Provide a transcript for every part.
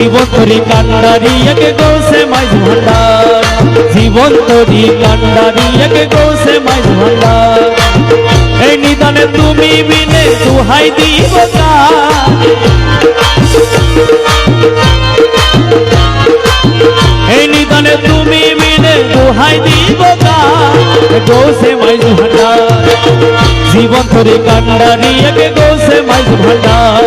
জীবন তরি কান্ডারি একে গৌসে মাইজ ভান্ডার জীবন কান্ডারি একে গৌসে মাইজ ভান্ডার এই নিদানে তুমি বিনে দুহাই দিব? এই নিদানে তুমি বিনে দুহাই দিব? গৌসে মাইজ ভান্ডার জীবন তরি কান্ডারি একে গৌসে মাইজ ভান্ডার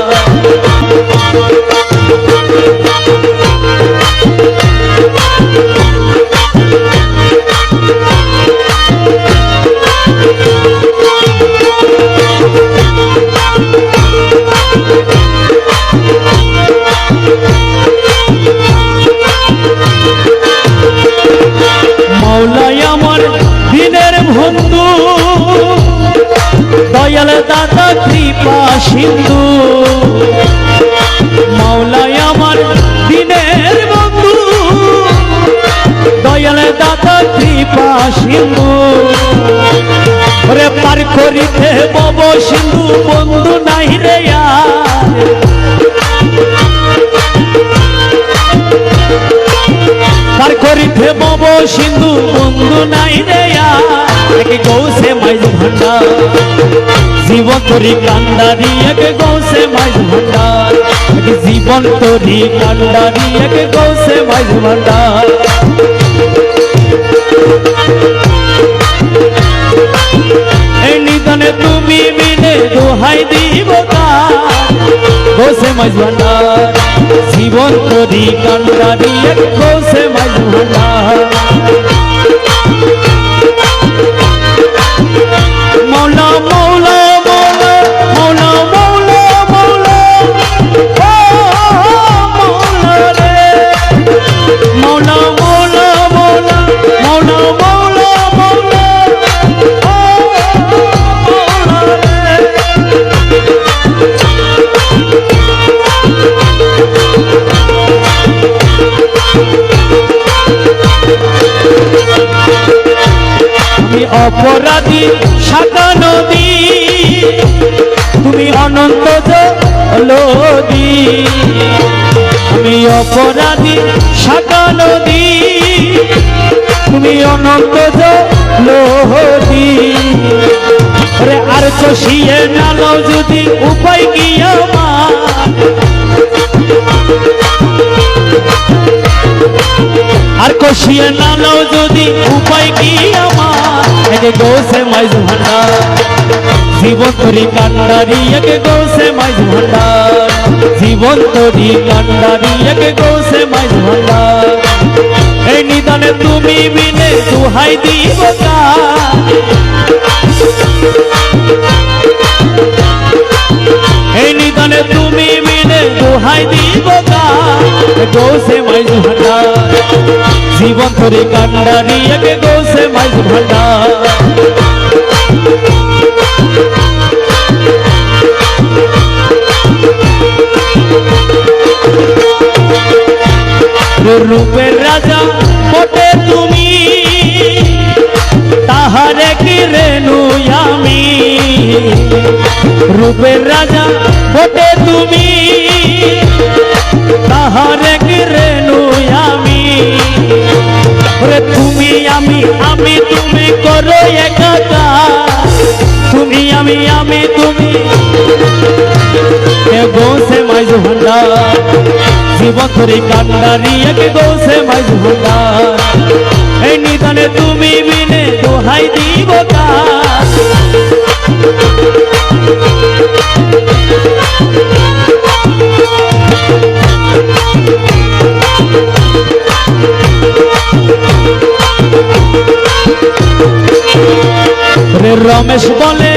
দাদা কৃপা সিন্ধু। মাওলাই আমার দিনের বন্ধু। দয়াল দাদা কৃপা সিন্ধু। রে পার করিতে বব সিন্ধু, বন্ধু নাই রে পার করিতে বব সিন্ধু, বন্ধু নাই রে একে গৌসে মাইজ ভান্ডার জীবন তরি একে গৌসে মাইজ ভান্ডার। জীবন তরি কান্ডারি একে গৌসে মাইজ ভান্ডার। নিদানে তুমি মিলে দোহাই দিব গোসে মাইজ ভান্ডার। জীবন তরি এক গোসে মাইজ ভান্ডার। অপরাধী সাদা নদী তুমি অনন্ত আমি অপরাধী সাদা নদী তুমি অনন্ত জলদি রে আর চষিয়ে নালাও যদি উপায় কি আমার? আর কষিয়ে নালাও যদি উপায় কি আমার? গৌসে মাইজ ভান্ডার জীবন তরি কান্ডারি একে গৌসে মাইজ ভান্ডার জীবন তরি কান্ডারি একে গৌসে মাইজ ভান্ডার এই নিদানে তুমি বিনে দুহাই দিব? এই নিদানে তুমি বিনে দুহাই দিব? গৌসে মাইজ ভান্ডার জীবন ধরে কান্ডারি একে গৌসে মাইজ ভান্ডার তাহারে কি রেনু আমি। রূপের রাজা মোটে তুমি। তাহারে কি রেনু আমি। তুমি আমি আমি তুমি করো একাকার তুমি আমি আমি তুমি। গৌসে মাইজ ভান্ডার জীবন ধরে কান্ডারি, একে গৌসে মাইজ ভান্ডার এই নিদানে তুমি রমেশ বলে,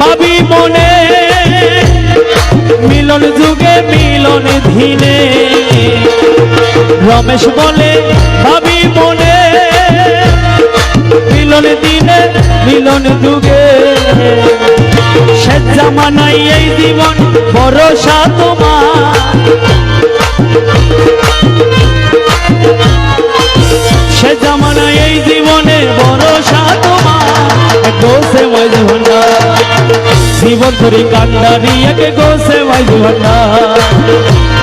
ভাবি মনে, মিলন যুগে মিলন ধিনে। রমেশ বলে, ভাবি মনে, মিলন দিনে মিলন যুগে। সে জামানাই এই জীবন ভরসা তোমার। গোসে মাইজ ভান্ডার জীবন ধরি কান্ডারি একে গোসে মাইজ ভান্ডার